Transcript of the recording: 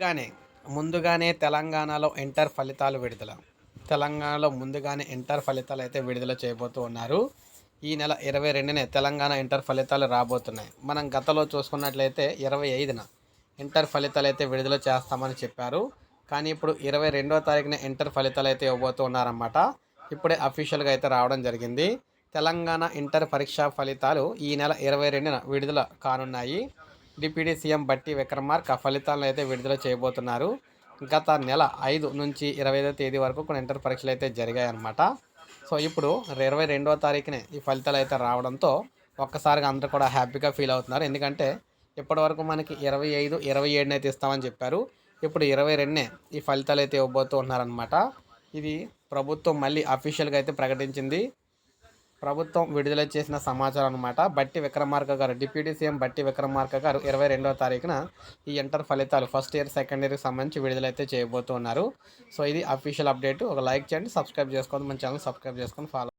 ముందుగానే ముందుగానే తెలంగాణలో ఇంటర్ ఫలితాలు విడుదల. తెలంగాణలో ముందుగానే ఇంటర్ ఫలితాలు అయితే విడుదల చేయబోతూ ఉన్నారు. ఈ నెల ఇరవై రెండునే తెలంగాణ ఇంటర్ ఫలితాలు రాబోతున్నాయి. మనం గతంలో చూసుకున్నట్లయితే ఇరవై ఐదున ఇంటర్ ఫలితాలు అయితే విడుదల చేస్తామని చెప్పారు. కానీ ఇప్పుడు ఇరవై రెండవ తారీఖున ఇంటర్ ఫలితాలు అయితే ఇవ్వబోతూ ఉన్నారన్నమాట. ఇప్పుడే అఫీషియల్గా అయితే రావడం జరిగింది. తెలంగాణ ఇంటర్ పరీక్షా ఫలితాలు ఈ నెల ఇరవై రెండున విడుదల కానున్నాయి. డిప్యూటీ సీఎం బట్టి విక్రమార్క ఫలితాలను అయితే విడుదల చేయబోతున్నారు. గత నెల ఐదు నుంచి ఇరవై ఐదో తేదీ వరకు కొన్ని ఇంటర్ పరీక్షలు అయితే జరిగాయన్నమాట. సో ఇప్పుడు ఇరవై రెండవ తారీఖునే ఈ ఫలితాలు అయితే రావడంతో ఒక్కసారిగా అందరూ కూడా హ్యాపీగా ఫీల్ అవుతున్నారు. ఎందుకంటే ఇప్పటివరకు మనకి ఇరవై ఐదు ఇరవై ఏడునే అయితే ఇస్తామని చెప్పారు. ఇప్పుడు ఇరవై రెండునే ఈ ఫలితాలు అయితే ఇవ్వబోతూ ఉన్నారనమాట ఇది ప్రభుత్వం మళ్ళీ అఫీషియల్గా అయితే ప్రకటించింది. ప్రభుత్వం విడుదల చేసిన సమాచారం అనమాట బట్టి విక్రమార్క గారు డిప్యూటీ సీఎం బట్టి విక్రమార్క గారు ఇరవై రెండవ తారీఖున ఈ ఇంటర్ ఫలితాలు ఫస్ట్ ఇయర్ సెకండ్ ఇయర్కి సంబంధించి విడుదలైతే చేయబోతున్నారు. సో ఇది అఫీషియల్ అప్డేట్ ఒక లైక్ చేయండి సబ్స్క్రైబ్ చేసుకోండి మన ఛానల్ సబ్స్క్రైబ్ చేసుకొని ఫాలో